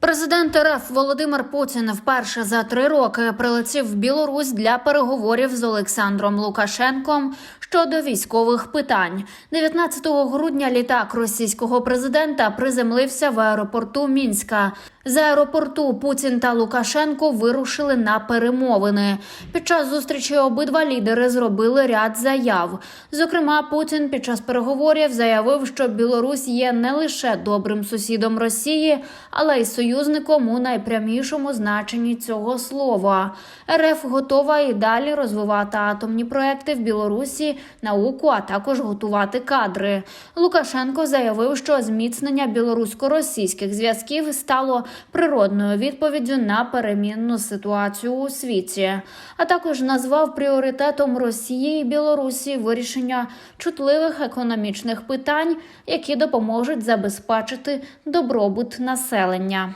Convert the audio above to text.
Президент РФ Володимир Путін вперше за три роки прилетів в Білорусь для переговорів з Олександром Лукашенком щодо військових питань. 19 грудня літак російського президента приземлився в аеропорту Мінська. З аеропорту Путін та Лукашенко вирушили на перемовини. Під час зустрічі обидва лідери зробили ряд заяв. Зокрема, Путін під час переговорів заявив, що Білорусь є не лише добрим сусідом Росії, але й союзником у найпрямішому значенні цього слова. РФ готова і далі розвивати атомні проекти в Білорусі, науку, а також готувати кадри. Лукашенко заявив, що зміцнення білорусько-російських зв'язків стало природною відповіддю на перемінну ситуацію у світі, а також назвав пріоритетом Росії і Білорусі вирішення чутливих економічних питань, які допоможуть забезпечити добробут населення.